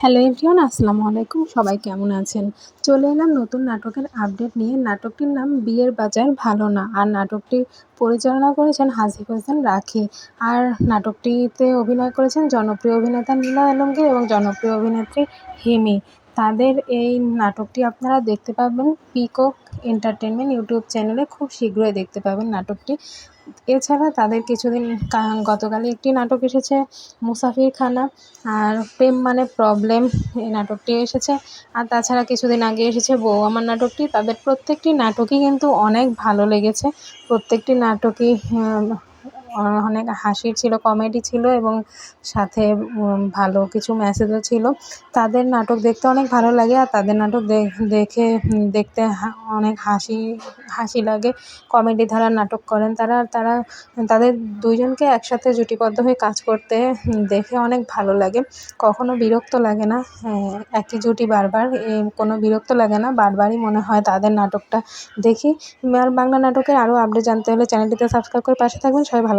Hello everyone, আসসালামু আলাইকুম। সবাই কেমন আছেন? চলে এলাম নতুন নাটকের আপডেট নিয়ে। নাটকটির নাম বিয়ের বাজার ভালো না। আর নাটকটি পরিচালনা করেছেন হাসিফ হোসেন রাখি। আর নাটকটিতে অভিনয় করেছেন জনপ্রিয় অভিনেতা নীলা আলমগীর এবং জনপ্রিয় অভিনেত্রী হিমি। তাদের এই নাটকটি আপনারা দেখতে পাবেন। পিকক এন্টারটেনমেন্ট ইউটিউব চ্যানেলে খুব শীঘ্রই দেখতে পাবেন নাটকটি। এছাড়া তাদের কিছুদিন গতকালই একটি নাটক এসেছে, মুসাফির খানা। আর প্রেম মানে প্রবলেম এই নাটকটি এসেছে। আর তাছাড়া কিছুদিন আগে এসেছে বউ আমার নাটকটি। তাদের প্রত্যেকটি নাটকই কিন্তু অনেক ভালো লেগেছে। প্রত্যেকটি নাটকই অনেক হাসির ছিল কমেডি ছিল এবং সাথে ভালো কিছু মেসেজও ছিল। তাদের নাটক দেখতে অনেক ভালো লাগে আর তাদের নাটক দেখে দেখতে অনেক হাসি হাসি লাগে। কমেডি ধারার নাটক করেন তারা আর তারা, তাদের দুইজনকে একসাথে জুটিবদ্ধ হয়ে কাজ করতে দেখে অনেক ভালো লাগে। কখনো বিরক্ত লাগে না একই জুটি বারবার কোনো বিরক্ত লাগে না, বারবারই মনে হয় তাদের নাটকটা দেখি। আর বাংলা নাটকের আরও আপডেট জানতে হলে চ্যানেলটিতে সাবস্ক্রাইব করে পাশে থাকবেন। সবাই